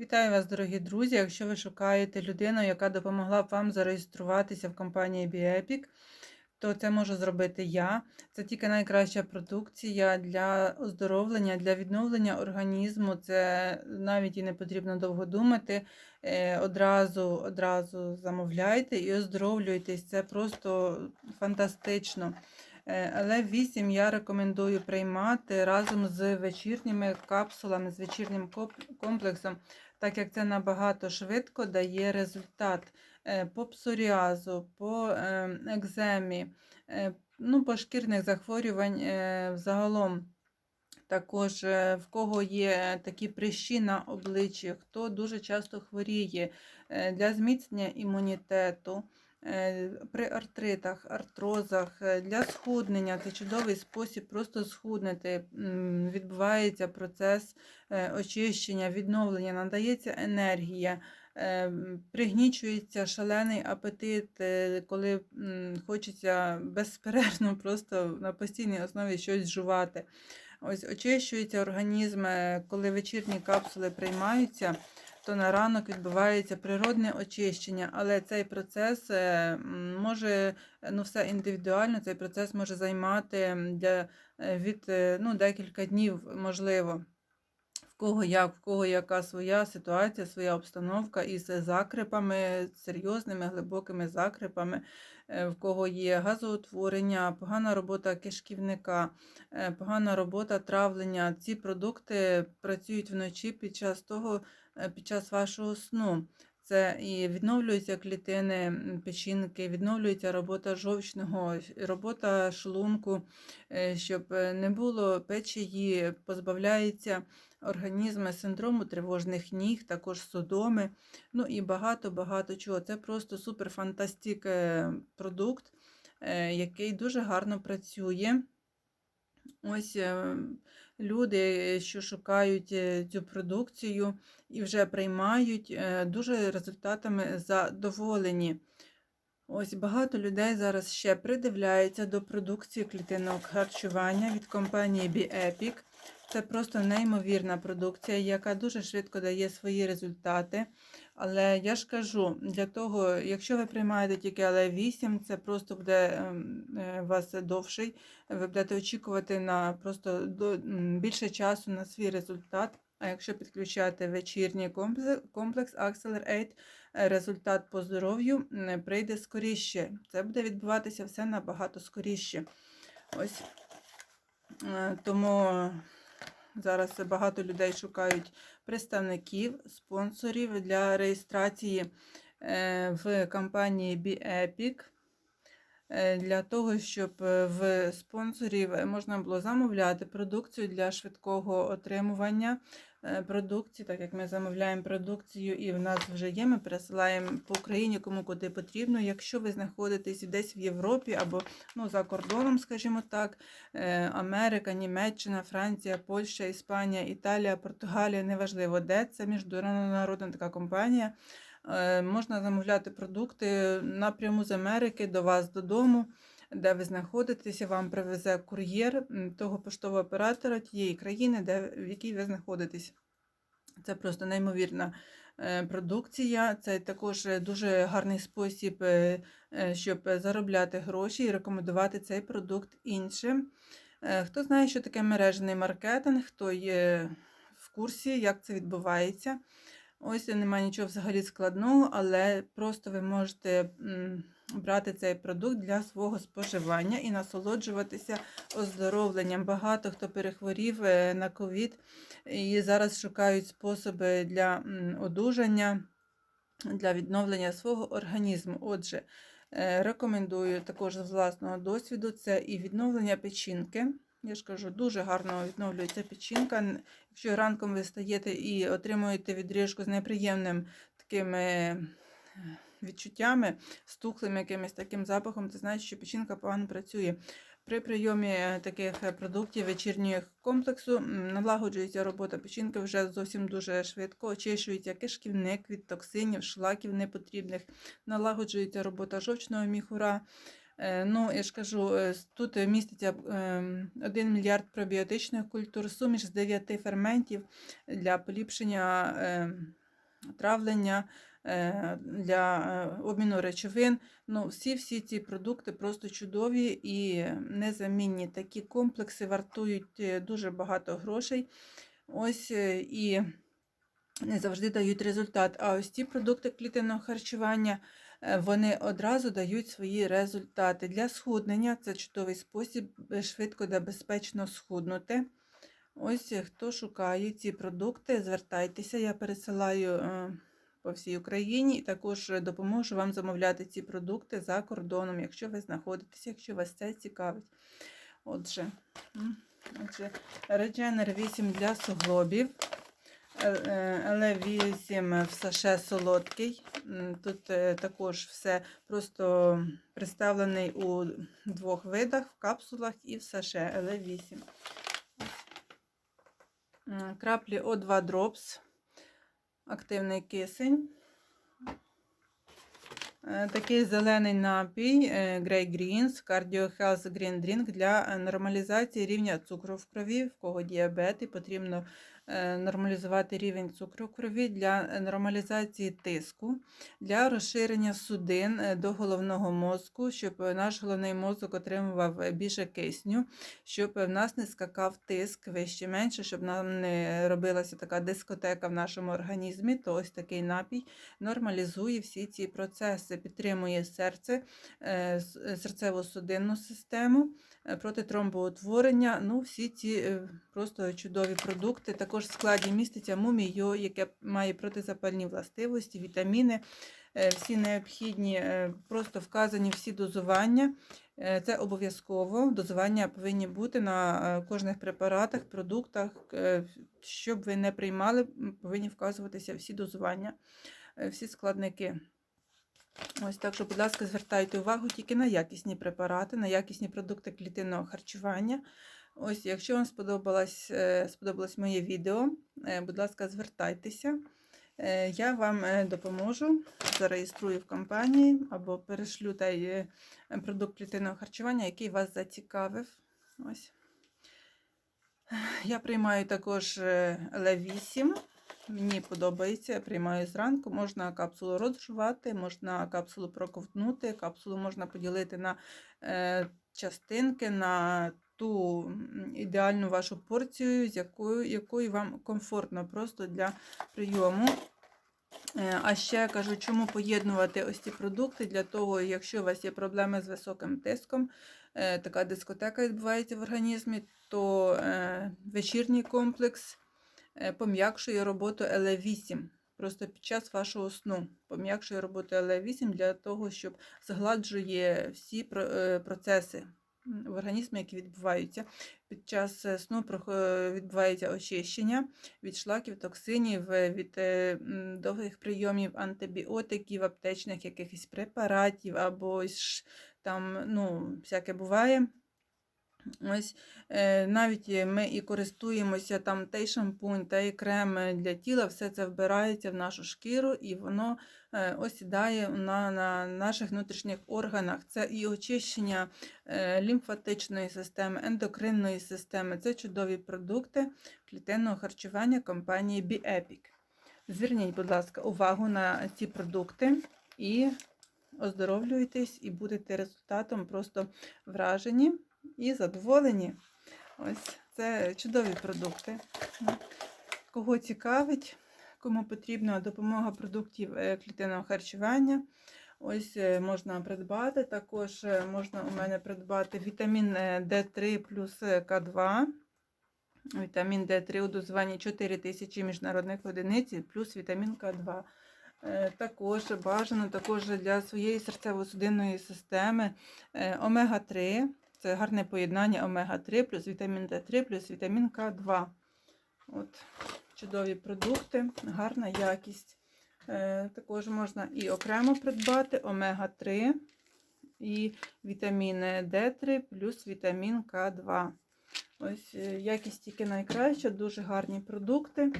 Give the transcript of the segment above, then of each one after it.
Вітаю вас, дорогі друзі! Якщо ви шукаєте людину, яка допомогла б вам зареєструватися в компанії BioEpic, то це можу зробити я. Це тільки найкраща продукція для оздоровлення, для відновлення організму. Це навіть і не потрібно довго думати. Е, Одразу, одразу замовляйте і оздоровлюйтесь. Це просто фантастично. Е, Але 8 я рекомендую приймати разом з вечірніми капсулами, з вечірнім комплексом, так як це набагато швидко дає результат е, по псоріазу, по е, екземі, е, ну, по шкірних захворювань взагалом, загалом. Також е, в кого є такі прищі на обличчі, хто дуже часто хворіє е, для зміцнення імунітету. Е, При артритах, артрозах, е, для схуднення це чудовий спосіб просто схуднути. М, Відбувається процес е, очищення, відновлення, надається енергія, пригнічується шалений апетит, коли хочеться безперервно просто на постійній основі щось жувати. Ось очищується організм, коли вечірні капсули приймаються то на ранок відбувається природне очищення, але цей процес е, може, ну все індивідуально, цей процес може займати для, е, від е, ну, декілька днів, можливо. В кого як, в кого яка своя ситуація, своя обстановка із закрипами, серйозними глибокими закрипами, в кого є газоутворення, погана робота кишківника, е, погана робота травлення. Ці продукти працюють вночі під час того, е, під час вашого сну. Це і відновлюються клітини печінки, відновлюється робота жовчного, робота шлунку, е, щоб е, не було печії, позбавляється організм синдрому тривожних ніг, також судоми, ну і багато-багато чого. Це просто суперфантастик е, продукт, який дуже гарно працює. Ось люди, що шукають е, цю продукцію і вже приймають, е, дуже результатами задоволені. Ось багато людей зараз ще придивляється до продукції клітинок харчування від компанії BioEpic. Це просто неймовірна продукція, яка дуже швидко дає свої результати. Але я ж кажу, для того, якщо ви приймаєте тільки ЛЕ8, це просто буде ем, е, вас довший. Ви будете очікувати на просто більше часу на свій результат. А якщо підключати вечірній комплекс, Accelerate, е, результат по здоров'ю прийде скоріше. Це буде відбуватися все набагато скоріше. Ось тому зараз багато людей шукають представників, спонсорів для реєстрації е, в компанії BeEpic. е, Для того, щоб е, в спонсорів можна було замовляти продукцію для швидкого отримування е, продукції, так як ми замовляємо продукцію і в нас вже є, ми пересилаємо по Україні кому куди потрібно. Якщо ви знаходитесь десь в Європі або ну, за кордоном, скажімо так, е, Америка, Німеччина, Франція, Польща, Іспанія, Італія, Португалія, неважливо де, це міжнародна така компанія. Е, Можна замовляти продукти напряму з Америки до вас додому, де ви знаходитеся, вам привезе кур'єр того поштового оператора тієї країни, де, в якій ви знаходитесь. Це просто неймовірна е, продукція. Це також е, дуже гарний спосіб, е, щоб заробляти гроші і рекомендувати цей продукт іншим. Хто знає, що таке мережний маркетинг, хто є в курсі, як це відбувається. Ось немає нічого взагалі складного, але просто ви можете брати цей продукт для свого споживання і насолоджуватися оздоровленням. Багато хто перехворів е, на ковід і зараз шукають способи для одужання, для відновлення свого організму. Отже, е, рекомендую також з власного досвіду це і відновлення печінки. Я ж кажу, дуже гарно відновлюється печінка. Якщо ранком ви стаєте і отримуєте відріжку з неприємним таким відчуттями, стухлим якимось таким запахом, це значить, що печінка погано працює. При прийомі е, таких е, продуктів вечірнього комплексу налагоджується робота печінки вже зовсім дуже швидко, очищується кишківник від токсинів, шлаків непотрібних, налагоджується робота жовчного міхура. Е, Ну, я ж кажу, тут міститься 1 мільярд пробіотичних культур, суміш з 9 ферментів для поліпшення е, травлення, для е, обміну речовин. Ну, всі-всі ці продукти просто чудові і незамінні. Такі комплекси вартують е, дуже багато грошей. Ось е, і не завжди дають результат. А ось ці продукти клітинного харчування е, вони одразу дають свої результати. Для схуднення це чудовий спосіб е, швидко та безпечно схуднути. Ось е, хто шукає ці продукти, звертайтеся, я пересилаю е, по всій Україні і також е, допоможу вам замовляти ці продукти за кордоном, якщо ви знаходитеся, якщо вас це цікавить. Отже, отже Regener 8 для суглобів. Л8 в саше солодкий. Тут е, також все просто представлений у двох видах, в капсулах і в саше Л8. Краплі О2 Drops, активний кисень. Е, Такий зелений напій е, Grey Greens Cardio Health Green Drink для нормалізації рівня цукру в крові, в кого діабет, і потрібно нормалізувати рівень цукру в крові для е, нормалізації тиску, для розширення судин е, до головного мозку, щоб е, наш головний мозок отримував е, більше кисню, щоб в нас не скакав тиск вище менше, щоб нам не робилася така дискотека в нашому організмі, то ось такий напій нормалізує всі ці процеси, підтримує серце, е, е, серцево-судинну систему, е, проти тромбоутворення. Ну, всі ці е, просто чудові продукти. Також в складі міститься муміо, яке має протизапальні властивості, вітаміни, е, всі необхідні, е, просто вказані всі дозування. Е, Це обов'язково. Дозування повинні бути на кожних препаратах, продуктах. Щоб ви не приймали, повинні вказуватися всі дозування, всі складники. Ось так що, будь ласка, звертайте увагу тільки на якісні препарати, на якісні продукти клітинного харчування. Ось, якщо вам сподобалось, е, сподобалось моє відео, е, будь ласка, звертайтеся. Е, Я вам допоможу, зареєструю в компанії або перешлю той продукт клітинного харчування, який вас зацікавив. Ось. Я приймаю також е, Л8. Мені подобається, я приймаю зранку. Можна капсулу розжувати, можна капсулу проковтнути, капсулу можна поділити на частинки, на ту ідеальну вашу порцію, з якою, якою вам комфортно просто для прийому. Е, А ще кажу, чому поєднувати ось ці продукти для того, якщо у вас є проблеми з високим тиском, е, така дискотека відбувається в організмі, то е, вечірній комплекс пом'якшує роботу ЛЕ8. Просто під час вашого сну пом'якшує роботу ЛЕ8 для того, щоб згладжує всі процеси в організмі, які відбуваються. Під час е, сну е, відбувається очищення від шлаків, токсинів, е, від довгих прийомів антибіотиків, аптечних якихось препаратів або там, ну, всяке буває. Ось е, навіть ми і користуємося там та й шампунь, та й крем е, для тіла, все це вбирається в нашу шкіру і воно е, осідає на, на наших внутрішніх органах. Це і очищення лімфатичної системи, ендокринної системи. Це чудові продукти клітинного харчування компанії BioEpic. Зверніть, будь ласка, увагу на ці продукти і оздоровлюйтесь, і будете результатом просто вражені і задоволені. Ось це чудові продукти. Кого цікавить, кому потрібна допомога продуктів е, клітинного харчування. Ось е, можна придбати. Також е, можна у мене придбати вітамін е, D3 плюс е, К2. Вітамін D3 у дозуванні 4000 міжнародних одиниць плюс вітамін К2. Е, Також бажано також для своєї серцево-судинної системи е, омега-3. Це гарне поєднання омега-3 плюс вітамін D3 плюс вітамін К2. От, чудові продукти, гарна якість. Е, Також можна і окремо придбати омега-3 і вітамін D3 плюс вітамін К2. Ось е, якість тільки найкраща, дуже гарні продукти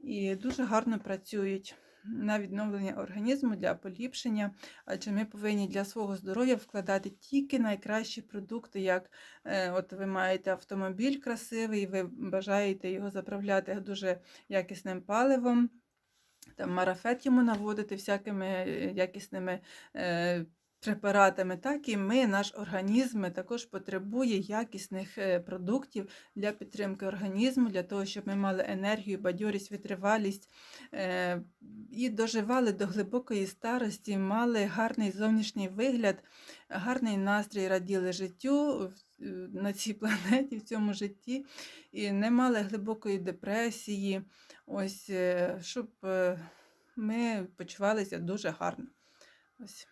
і дуже гарно працюють на відновлення організму для поліпшення, адже ми повинні для свого здоров'я вкладати тільки найкращі продукти, як е, от ви маєте автомобіль красивий, ви бажаєте його заправляти дуже якісним паливом. там марафет йому наводити всякими е, якісними е, препаратами, так і ми, наш організм також потребує якісних продуктів для підтримки організму, для того, щоб ми мали енергію, бадьорість, витривалість і доживали до глибокої старості, мали гарний зовнішній вигляд, гарний настрій, раділи життю е, на цій планеті, в цьому житті, і не мали глибокої депресії. Ось, е, щоб е, ми почувалися дуже гарно. Ось.